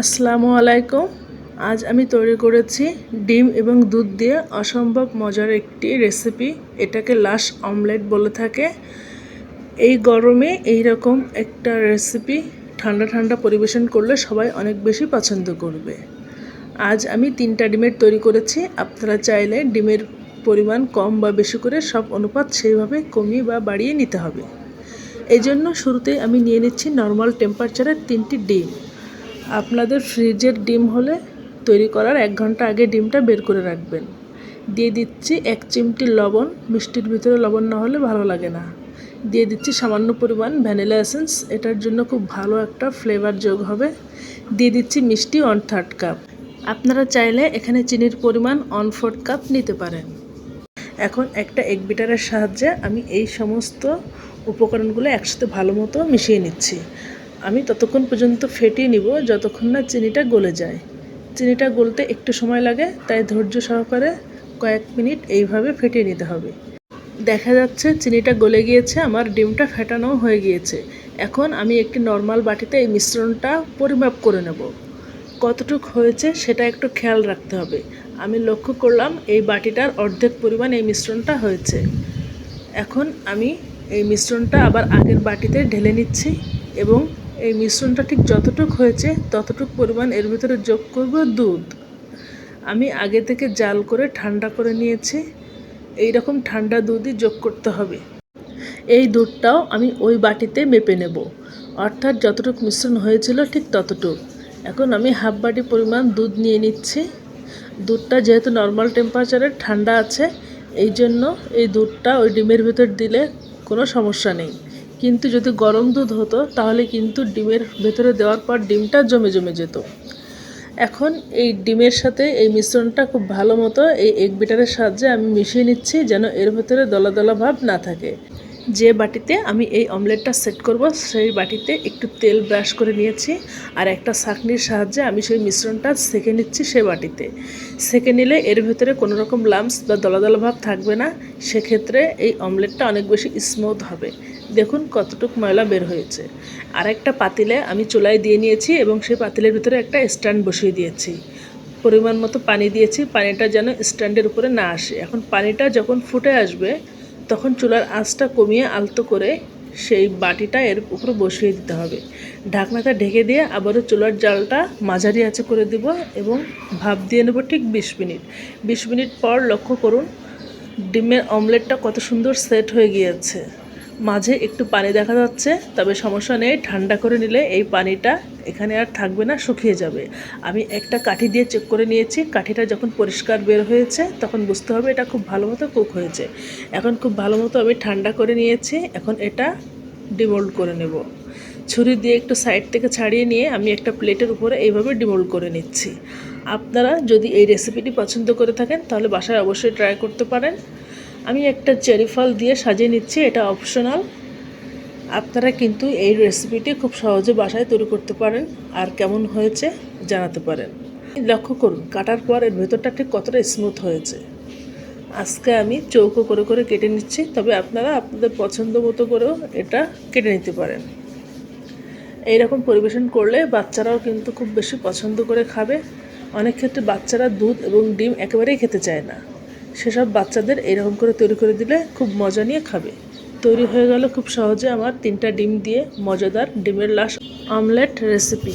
আসসালামু আলাইকুম। আজ আমি তৈরি করেছি ডিম এবং দুধ দিয়ে অসম্ভব মজার একটি রেসিপি। এটাকে লাশ অমলেট বলে থাকে। এই গরমে এই রকম একটা রেসিপি ঠান্ডা ঠান্ডা পরিবেশন করলে সবাই অনেক বেশি পছন্দ করবে। আজ আমি তিনটা ডিমের তৈরি করেছি। আপনারা চাইলে ডিমের পরিমাণ কম বা বেশি করে সব অনুপাত সেইভাবে কমিয়ে বা বাড়িয়ে নিতে হবে। এই জন্য শুরুতেই আমি নিয়ে নিচ্ছি নর্মাল টেম্পারেচারের তিনটি ডিম। আপনাদের ফ্রিজের ডিম হলে তৈরি করার এক ঘণ্টা আগে ডিমটা বের করে রাখবেন। দিয়ে দিচ্ছি এক চিমটি লবণ, মিষ্টির ভিতরে লবণ না হলে ভালো লাগে না। দিয়ে দিচ্ছি সামান্য পরিমাণ ভ্যানিলা এসেন্স, এটার জন্য খুব ভালো একটা ফ্লেভার যোগ হবে। দিয়ে দিচ্ছি মিষ্টি ওয়ান থার্ড কাপ। আপনারা চাইলে এখানে চিনির পরিমাণ ওয়ান ফোর্থ কাপ নিতে পারেন। এখন একটা এগ বিটারের সাহায্যে আমি এই সমস্ত উপকরণগুলো একসাথে ভালো মতো মিশিয়ে নিচ্ছি। আমি ততক্ষণ পর্যন্ত ফেটিয়ে নিব যতক্ষণ না চিনিটা গলে যায়। চিনিটা গলতে একটু সময় লাগে, তাই ধৈর্য সহকারে কয়েক মিনিট এইভাবে ফেটিয়ে নিতে হবে। দেখা যাচ্ছে চিনিটা গলে গিয়েছে, আমার ডিমটা ফেটানো হয়ে গিয়েছে। এখন আমি একটি নর্মাল বাটিতে এই মিশ্রণটা পরিমাপ করে নেব। কতটুক হয়েছে সেটা একটু খেয়াল রাখতে হবে। আমি লক্ষ্য করলাম এই বাটিটার অর্ধেক পরিমাণ এই মিশ্রণটা হয়েছে। এখন আমি এই মিশ্রণটা আবার আগের বাটিতে ঢেলে নিচ্ছি এবং এই মিশ্রণটা ঠিক যতটুক হয়েছে, ততটুক পরিমাণ এর ভিতরে যোগ করব দুধ। আমি আগে থেকে জাল করে ঠান্ডা করে নিয়েছি এই রকম ঠান্ডা দুধই যোগ করতে হবে। এই দুধটাও আমি ওই বাটিতে মেপে নেব। অর্থাৎ যতটুকু মিশ্রণ হয়েছিল ঠিক ততটুক। এখন আমি হাফ বাটি পরিমাণ দুধ নিয়ে নিচ্ছি। দুধটা যেহেতু নর্মাল টেম্পারেচারে ঠান্ডা আছে এই জন্য এই দুধটা ওই ডিমের ভেতর দিলে কোনো সমস্যা নেই। কিন্তু যদি গরম দুধ হতো, তাহলে কিন্তু ডিমের ভেতরে দেওয়ার পর ডিমটা জমে জমে যেত। এখন এই ডিমের সাথে এই মিশ্রণটা খুব ভালো মতো এই এগ বিটারের সাহায্যে আমি মিশিয়ে নিচ্ছি যেন এর ভেতরে দলা দলা ভাব না থাকে। যে বাটিতে আমি এই অমলেটটা সেট করব, সেই বাটিতে একটু তেল ব্রাশ করে নিয়েছি আর একটা ছাঁকনির সাহায্যে আমি সেই মিশ্রণটা সেঁকে নিচ্ছি সে বাটিতে। সেঁকে নিলে এর ভেতরে কোনো রকম লাম্পস বা দলা দলা ভাব থাকবে না, সেক্ষেত্রে এই অমলেটটা অনেক বেশি স্মুথ হবে। দেখুন কতটুকু ময়লা বের হয়েছে। আর একটা পাতিলে আমি চুলায় দিয়ে নিয়েছি এবং সেই পাতিলের ভিতরে একটা স্ট্যান্ড বসিয়ে দিয়েছি। পরিমাণ মতো পানি দিয়েছি, পানিটা যেন স্ট্যান্ডের উপরে না আসে। এখন পানিটা যখন ফুটে আসবে তখন চুলার আঁচটা কমিয়ে আলতো করে সেই বাটিটা এর উপরে বসিয়ে দিতে হবে। ঢাকনাটা ঢেকে দিয়ে আবারও চুলার জালটা মাঝারি আছে করে দিব এবং ভাপ দিয়ে নেব ঠিক বিশ মিনিট। বিশ মিনিট পর লক্ষ্য করুন, ডিমের অমলেটটা কত সুন্দর সেট হয়ে গিয়েছে। মাঝে একটু পানি দেখা যাচ্ছে, তবে সমস্যা নেই, ঠান্ডা করে নিলে এই পানিটা এখানে আর থাকবে না, শুকিয়ে যাবে। আমি একটা কাঠি দিয়ে চেক করে নিয়েছি, কাঠিটা যখন পরিষ্কার বের হয়েছে, তখন বুঝতে হবে এটা খুব ভালো মতো কুক হয়েছে। এখন খুব ভালো মতো আমি ঠান্ডা করে নিয়েছি, এখন এটা ডিমোল্ড করে নেব। ছুরি দিয়ে একটু সাইড থেকে ছাড়িয়ে নিয়ে আমি একটা প্লেটের উপরে এইভাবে ডিমোল্ড করে নিচ্ছি। আপনারা যদি এই রেসিপিটি পছন্দ করে থাকেন, তাহলে বাসায় অবশ্যই ট্রাই করতে পারেন। আমি একটা চেরি ফল দিয়ে সাজিয়ে নিচ্ছি, এটা অপশনাল আপনারা কিন্তু এই রেসিপিটি খুব সহজে বাসায় তৈরি করতে পারেন আর কেমন হয়েছে জানাতে পারেন। লক্ষ্য করুন, কাটার পর এর ভেতরটা ঠিক কতটা স্মুথ হয়েছে। আজকে আমি চৌকো করে করে কেটে নিচ্ছি, তবে আপনারা আপনাদের পছন্দ মতো করেও এটা কেটে নিতে পারেন। এইরকম পরিবেশন করলে বাচ্চারাও কিন্তু খুব বেশি পছন্দ করে খাবে। অনেক ক্ষেত্রে বাচ্চারা দুধ এবং ডিম একেবারেই খেতে চায় না। সেসব বাচ্চাদের এরকম করে তৈরি করে দিলে খুব মজা নিয়ে খাবে। তৈরি হয়ে গেল খুব সহজে আমার তিনটা ডিম দিয়ে মজাদার ডিমের লাশ আমলেট রেসিপি।